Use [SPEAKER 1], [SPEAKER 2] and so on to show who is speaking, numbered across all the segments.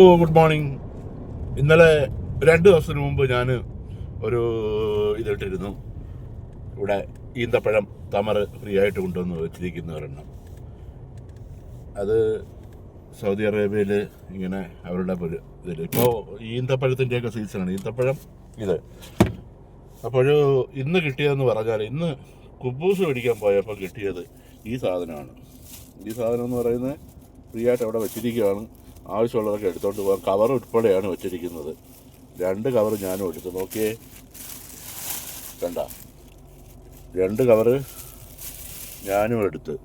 [SPEAKER 1] ഓ good morning ഇന്നലെ രണ്ട് ദിവസത്തിന് മുമ്പ് ഞാൻ ഒരു ഇതിട്ടിരുന്നു. ഇവിടെ ഈന്തപ്പഴം തമറ് ഫ്രീ ആയിട്ട് കൊണ്ടുവന്ന് വെച്ചിരിക്കുന്ന ഒരെണ്ണം. അത് സൗദി അറേബ്യയിൽ ഇങ്ങനെ അവരുടെ ഇതിൽ ഇപ്പോൾ ഈന്തപ്പഴത്തിന്റെയൊക്കെ സീസണാണ് ഈന്തപ്പഴം ഇത്. അപ്പോൾ ഇന്ന് കിട്ടിയതെന്ന് പറഞ്ഞാൽ ഇന്ന് കുബൂസ് മേടിക്കാൻ പോയപ്പോൾ കിട്ടിയത് ഈ സാധനമാണ്. ഈ സാധനം എന്ന് പറയുന്നത് ഫ്രീ ആയിട്ട് അവിടെ വെച്ചിരിക്കുകയാണ്. ആവശ്യമുള്ളവരൊക്കെ എടുത്തോണ്ട് പോകാം. കവർ ഉൾപ്പെടെയാണ് വെച്ചിരിക്കുന്നത്. രണ്ട് കവർ ഞാനും എടുത്തു. നോക്കിയേ. കണ്ട. രണ്ട് കവർ ഞാനും എടുത്ത്.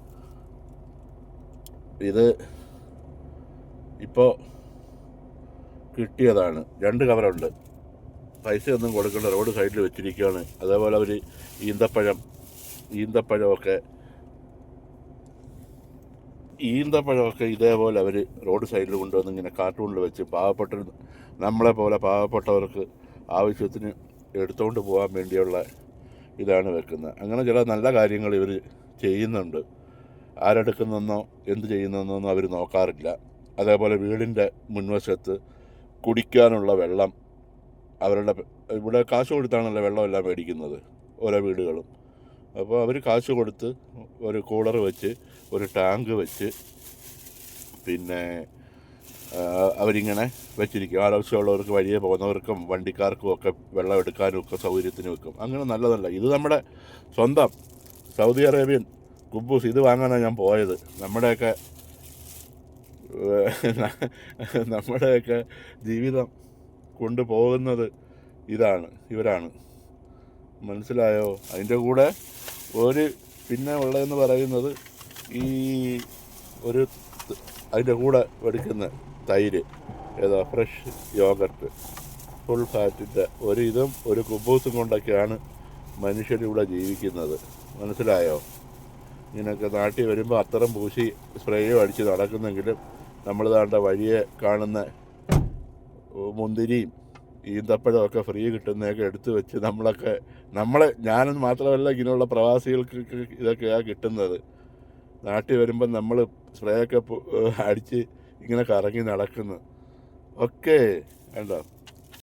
[SPEAKER 1] ഇത് ഇപ്പോൾ കിട്ടിയതാണ്. രണ്ട് കവറുണ്ട്. പൈസയൊന്നും കൊടുക്കേണ്ട. റോഡ് സൈഡിൽ വെച്ചിരിക്കുകയാണ്. അതേപോലെ അവർ ഈന്തപ്പഴം ഈന്തപ്പഴമൊക്കെ ഈന്തപ്പഴമൊക്കെ ഇതേപോലെ അവർ റോഡ് സൈഡിൽ കൊണ്ടുവന്ന് ഇങ്ങനെ കാർട്ടൂണിൽ വെച്ച് പാവപ്പെട്ട നമ്മളെ പോലെ പാവപ്പെട്ടവർക്ക് ആവശ്യത്തിന് എടുത്തുകൊണ്ട് പോകാൻ വേണ്ടിയുള്ള ഇതാണ് വെക്കുന്നത്. അങ്ങനെ ചില നല്ല കാര്യങ്ങൾ ഇവർ ചെയ്യുന്നുണ്ട്. ആരെടുക്കുന്നെന്നോ എന്ത് ചെയ്യുന്നെന്നോ അവർ നോക്കാറില്ല. അതേപോലെ വീടിന്റെ മുൻവശത്ത് കുടിക്കാനുള്ള വെള്ളം അവരുടെ ഇവിടെ കാശ് കൊടുത്താണല്ലോ വെള്ളമെല്ലാം മേടിക്കുന്നത് ഓരോ വീടുകളും. അപ്പോൾ അവർ കാശ് കൊടുത്ത് ഒരു കൂളർ വെച്ച് ഒരു ടാങ്ക് വെച്ച് പിന്നെ അവരിങ്ങനെ വെച്ചിരിക്കും. ആവശ്യമുള്ളവർക്ക് വഴിയെ പോകുന്നവർക്കും വണ്ടിക്കാർക്കും ഒക്കെ വെള്ളം എടുക്കാനും ഒക്കെ സൗകര്യത്തിന് വെക്കും. അങ്ങനെ നല്ലതല്ല. ഇത് നമ്മുടെ സ്വന്തം സൗദി അറേബ്യൻ കുബൂസ് ഇത് വാങ്ങാനാണ് ഞാൻ പോയത്. നമ്മുടെയൊക്കെ നമ്മുടെയൊക്കെ ജീവിതം കൊണ്ടുപോകുന്നത് ഇതാണ് ഇവരാണ്. മനസ്സിലായോ? അതിന്റെ കൂടെ ഒരു പിന്നെ ഉള്ളതെന്ന് പറയുന്നത് ഈ ഒരു അതിന്റെ കൂടെ എടുക്കുന്ന തൈര് ഏതാ ഫ്രഷ് യോഗർട്ട് ഫുൾ ഫാറ്റിന്റെ ഒരു ഇതും ഒരു കുബൂസും കൊണ്ടൊക്കെയാണ് മനുഷ്യരിവിടെ ജീവിക്കുന്നത്. മനസ്സിലായോ? ഇങ്ങനെയൊക്കെ നാട്ടിൽ വരുമ്പോൾ അത്തരം പൂശി സ്പ്രേയും അടിച്ച് നടക്കുന്നെങ്കിലും നമ്മൾ താണ്ട വഴിയെ കാണുന്ന മുന്തിരിയും ഈന്തപ്പഴമൊക്കെ ഫ്രീ കിട്ടുന്നതൊക്കെ എടുത്തു വെച്ച് നമ്മളൊക്കെ നമ്മളെ ഞാനെന്ന് മാത്രമല്ല ഇങ്ങനെയുള്ള പ്രവാസികൾക്ക് ഇതൊക്കെയാണ് കിട്ടുന്നത്. നാട്ടിൽ വരുമ്പം നമ്മൾ സ്പ്രേ ഒക്കെ അടിച്ച് ഇങ്ങനെ കറങ്ങി നടക്കുന്നു. ഒക്കെ കണ്ടോ?